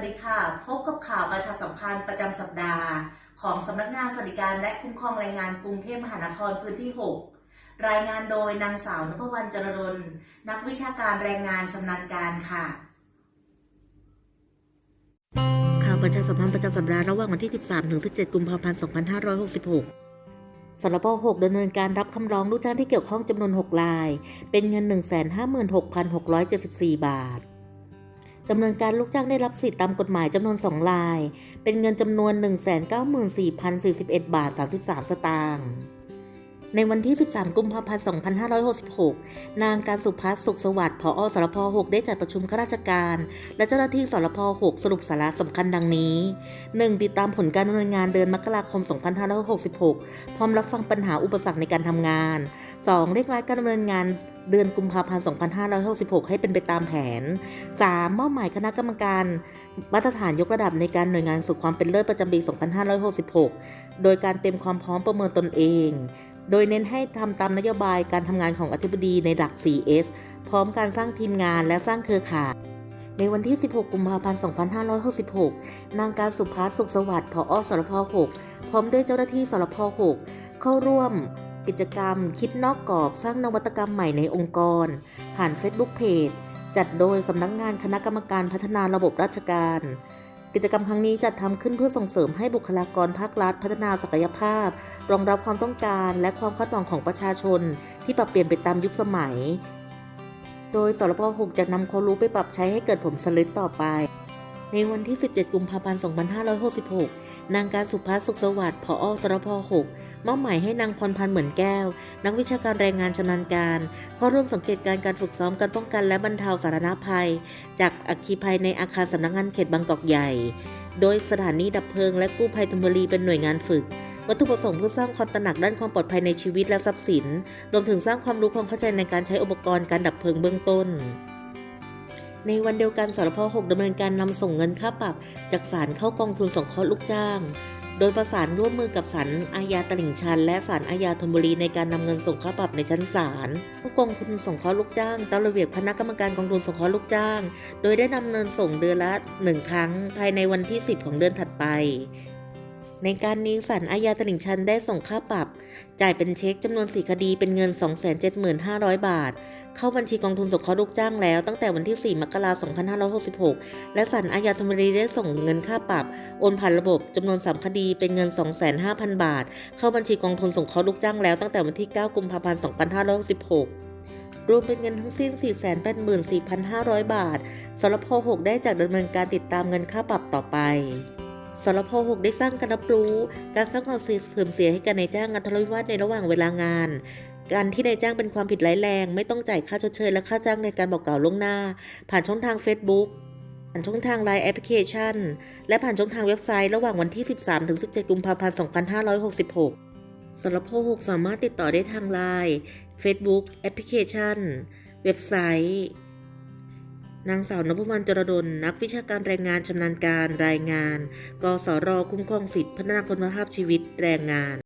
วัสดีค่ะ พบกับข่าวประชาสัมพันธ์ประจำสัปดาห์ ของสำนักงานสวัสดิการและคุ้มครองแรงงานกรุงเทพมหานครพื้นที่ 6 รายงานโดยนางสาวนพวรรณจรดลนักวิชาการแรงงานชำนาญการค่ะข่าวประชาสัมพันธ์ประจำสัปดาห์ระหว่างวันที่ 13 ถึง 17 กุมภาพันธ์ 2566สรป6ดำเนินการรับคำร้องลูกจ้างที่เกี่ยวข้องจำนวน 6 ราย เป็นเงิน 156,674 บาท ดำเนินการลูกจ้างได้รับสิทธิตามกฎหมายจำนวน 2 ราย เป็นเงินจำนวน 194,041 บาท 33 สตางค์ในวันที่ 13 กุมภาพันธ์ 2566 นางการสุพัฒน์สุขสวัสดิ์ผอสรพ6ได้จัดประชุมข้าราชการ และเจ้าหน้าที่สรพ6สรุปสาระสำคัญดังนี้ 1. ติดตามผลการดำเนินงานเดือนมกราคม 2566 พร้อมรับฟังปัญหาอุปสรรคในการทำงาน 2. เร่งรัดการดำเนินงาน เดือนกุมภาพันธ์ 2566 ให้เป็นไปตามแผน 3. มอบหมายคณะกรรมการมาตรฐานยกระดับในการหน่วยงานสู่ความเป็นเลิศประจำปี 2566 โดยการเตรียมความพร้อมประเมินตนเอง โดยเน้นให้ทำตามนโยบายการทำงานของอธิบดีในหลัก 4S พร้อมการสร้างทีมงานและสร้างเครือข่ายในวันที่ 16 กุมภาพันธ์ 2566 นางการสุภัสสุขสวัสดิ์ผอสรพ 6 พร้อมด้วยเจ้าหน้าที่สรพ 6 เข้าร่วม กิจกรรม คิดนอกกรอบสร้างนวัตกรรมใหม่ในองค์กร ผ่าน Facebook Page จัดโดยสำนักงานคณะกรรมการพัฒนาระบบราชการ กิจกรรมครั้งนี้จัดทำขึ้นเพื่อส่งเสริมให้บุคลากรภาครัฐ พัฒนาศักยภาพ รองรับความต้องการและความคาดหวังของประชาชน ที่ปรับเปลี่ยนไปตามยุคสมัย โดยสรพ6จะนำความรู้ไปปรับใช้ให้เกิดผลสำเร็จต่อไปในวันที่ 17 กุมภาพันธ์ 2566 นางการสุภาสุขสวัสดิ์ผอสรพ6 มอบหมายให้นางพรพันธ์เหมือนแก้ว นักวิชาการแรงงานชำนาญการเข้าร่วมสังเกตการณ์การฝึกซ้อมการป้องกันและบรรเทาสาธารณภัย จากอัคคีภัยในอาคารสำนักงานเขตบางกอกใหญ่ โดยสถานีดับเพลิงและกู้ภัยธนบุรีเป็นหน่วยงานฝึกวัตถุประสงค์เพื่อสร้างความตระหนักด้านความปลอดภัยในชีวิตและทรัพย์สิน รวมถึงสร้างความรู้ความเข้าใจในการใช้อุปกรณ์การดับเพลิงเบื้องต้น ในวันเดียวกันสรพ6ดำเนินการนำส่งเงินค่าปรับจากศาลเข้ากองทุนสงเคราะห์ลูกจ้าง โดยประสานร่วมมือกับศาลอาญาตลิ่งชัน และศาลอาญาธนบุรีในการนำเงินส่งค่าปรับในชั้นศาลผู้กองทุนส่งเคราะห์ลูกจ้างตามระเบียบคณะกรรมการกองทุนส่งเคราะห์ลูกจ้าง โดยได้นำเงินส่งเดือนละ 1 ครั้งภายในวันที่ 10 ของเดือนถัดไป ในการนี้ศาลอาญาตลิ่งชันได้ส่งค่าปรับ จ่ายเป็นเช็คจำนวน 4 คดีเป็นเงิน 275,500 บาท เข้าบัญชีกองทุนสงเคราะห์ลูกจ้างแล้วตั้งแต่วันที่ 4 มกราคม 2566 และศาลอาญาธนบุรีได้ส่งเงินค่าปรับ โอนผ่านระบบจำนวน 3 คดีเป็นเงิน 250,000บาท เข้าบัญชีกองทุนสงเคราะห์ลูกจ้างแล้วตั้งแต่วันที่ 9 กุมภาพันธ์ 2566รวมเป็นเงินทั้งสิ้น 484,500 บาทสรพ6ได้จากดำเนินการติดตามเงินค่าปรับต่อไป สรพ6ได้สร้างการรับรู้ การสร้างความเสื่อมเสียให้กับนายจ้างงานทะเลาะวิวาทในระหว่างเวลางาน การที่นายจ้างเป็นความผิดร้ายแรง ไม่ต้องจ่ายค่าชดเชยและค่าจ้างในการบอกกล่าวล่วงหน้า ผ่านช่องทาง Facebook ผ่านช่องทาง Line แอปพลิเคชัน และผ่านช่องทางเว็บไซต์ระหว่างวันที่ 13ถึง17 กุมภาพันธ์ 2566สรพ6สามารถติดต่อได้ทาง Line Facebook แอปพลิเคชัน เว็บไซต์ นางสาวนพวรรณจรดลนักวิชาการแรงงานชำนาญการรายงาน กสร คุ้มครองสิทธิพัฒนาคุณภาพชีวิตแรงงาน